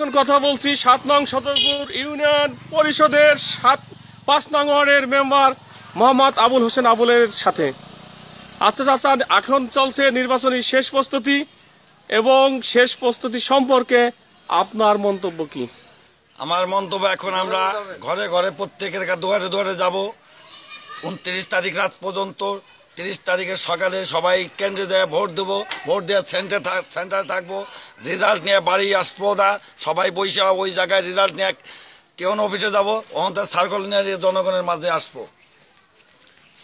এখন কথা বলছি সাত নং সদরপুর ইউনিয়ন পরিষদের সাত, পাঁচ নং ওয়ার্ডের মেম্বার মোহাম্মদ আবুল হোসেন আবুলের সাথে। আচ্ছা চাচা, এখন চলছে নির্বাচনী শেষ প্রস্তুতি এবং শেষ প্রস্তুতি সম্পর্কে আপনার মন্তব্য কি? আমার মন্তব্য এখন আমরা ঘরে ঘরে প্রত্যেকের দুয়ারে দুয়ারে যাব। উনত্রিশ তারিখ রাত পর্যন্ত তিরিশ তারিখে সকালে সবাই কেন্দ্রে দেয় ভোট দেবো। ভোট দেওয়ার সেন্টার থাক সেন্টারে থাকব। রেজাল্ট নিয়ে বাড়ি আসব না। সবাই বসে ওই জায়গায় রেজাল্ট নিয়ে কেউ অফিসে যাব। ওখানটা সার্কল নিয়ে জনগণের মাঝে আসব।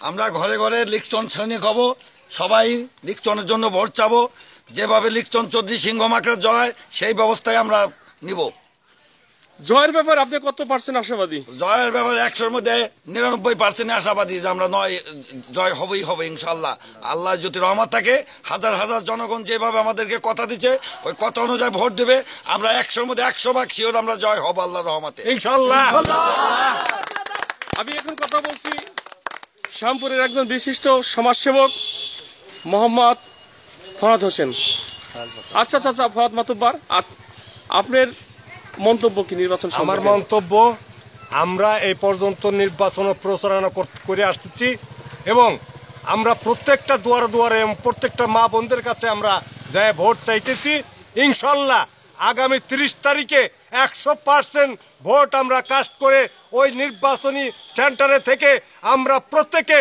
আমরা ঘরে ঘরে লিকচন শ্রেণি খাব। সবাই লিকচনের জন্য ভোট চাবো। যেভাবে লিকচন চৌধুরী সিংহ মাকড়ার জয়, সেই ব্যবস্থায় আমরা নিব। জয়ের ব্যাপারে আপনি কত পার্সেন্ট আশাবাদী? জয়ের ব্যাপারে একশোর মধ্যে নিরানব্বই পার্সেন্ট আশাবাদী যে আমরা নয় জয় হবেই হবে ইনশাল্লাহ আল্লাহ যদি রহমত থাকে হাজার হাজার জনগণ যেভাবে আমাদেরকে কথা দিচ্ছে ওই কথা অনুযায়ী ভোট দেবে আমরা একশোর মধ্যে একশো ভাগ শিওর আমরা জয় হব আল্লাহ রহমতে। ইনশাল্লাহ আমি এখন কথা বলছি শ্যামপুরের একজন বিশিষ্ট সমাজসেবক মোহাম্মদ ফরাদ হোসেন। আচ্ছা আচ্ছা আচ্ছা ফরাদ মাতুব্বার আপনার মন্তব্য কি নির্বাচন আমার মন্তব্য আমরা এই পর্যন্ত নির্বাচন প্রচারণা করে আসতেছি এবং আমরা প্রত্যেকটা দুয়ারে দুয়ারে এবং প্রত্যেকটা মা বোনদের কাছে আমরা যাই ভোট চাইতেছি ইনশাল্লাহ আগামী তিরিশ তারিখে একশো পার্সেন্ট ভোট আমরা কাস্ট করে ওই নির্বাচনী সেন্টারে থেকে আমরা প্রত্যেকে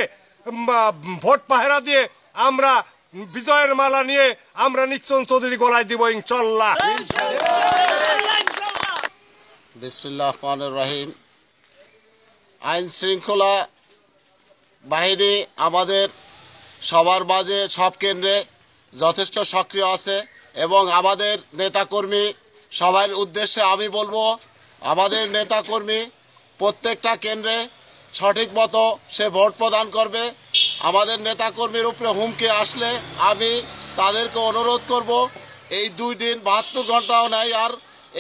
ভোট পাহারা দিয়ে আমরা বিজয়ের মালা নিয়ে আমরা নিশ্চন চৌধুরী গলায় দিব ইনশাল্লাহ। বিসমিল্লাহ রহমান রহিম আইন শৃঙ্খলা বাহিনী আমাদের সবার মাঝে, সব কেন্দ্রে যথেষ্ট সক্রিয় আছে এবং আমাদের নেতাকর্মী সবার উদ্দেশ্যে আমি বলব, আমাদের নেতাকর্মী প্রত্যেকটা কেন্দ্রে সঠিক মতো সে ভোট প্রদান করবে। আমাদের নেতাকর্মীর উপরে হুমকি আসলে আমি তাদেরকে অনুরোধ করব, এই দুই দিন বাহাত্তর ঘন্টাও নেয় আর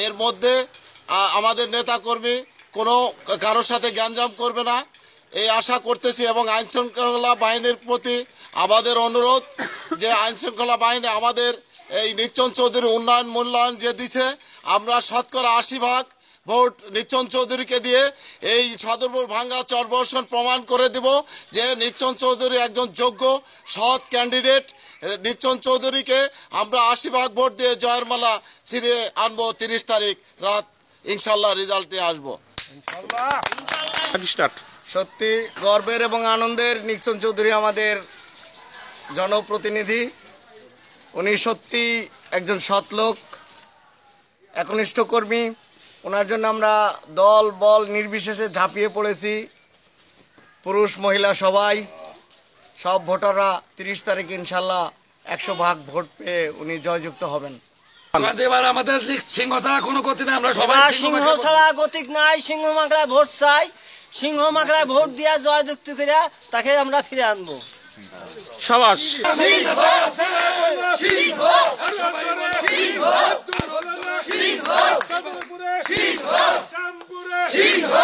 এর মধ্যে আমাদের নেতাকর্মী কোনো কারোর সাথে জ্ঞানজাম করবে না। এই আশা করতেছি এবং আইন শৃঙ্খলা বাহিনীর প্রতি আমাদের অনুরোধ যে আইন শৃঙ্খলা বাহিনী আমাদের এই নিচ্চন চৌধুরী উন্নয়ন মূল্যায়ন যে দিছে, আমরা শতকরা আশি ভাগ ভোট নিচ্চন চৌধুরীকে দিয়ে এই সদরপুর ভাঙ্গা চরবর্ষণ প্রমাণ করে দিব যে নিচ্চন চৌধুরী একজন যোগ্য, সৎ ক্যান্ডিডেট নিচ্চন চৌধুরীকে আমরা আশি ভাগ ভোট দিয়ে জয়ের মালা ছিঁড়ে আনব তিরিশ তারিখ রাত ইনশাল্লাহ রেজাল্টে আসব। স্টার্ট সত্যি গর্বের এবং আনন্দের নিক্সন চৌধুরী আমাদের জনপ্রতিনিধি। উনি সত্যি একজন সৎ লোক একনিষ্ঠ কর্মী। ওনার জন্য আমরা দল বল নির্বিশেষে ঝাঁপিয়ে পড়েছি। পুরুষ মহিলা সবাই। সব ভোটাররা তিরিশ তারিখ ইনশাল্লাহ একশো ভাগ ভোট পেয়ে উনি জয়যুক্ত হবেন। এবার আমাদের সিংহ ছাড়া কোনো গতি নেই আমরা সবাই সিংহ ছাড়া গতিক নাই সিংহ মাকড়ায় ভোট চাই সিংহ মাকড়ায় ভোট দিয়া জয় যুক্তি করে তাকে আমরা ফিরে আনব সাবাস সিংহ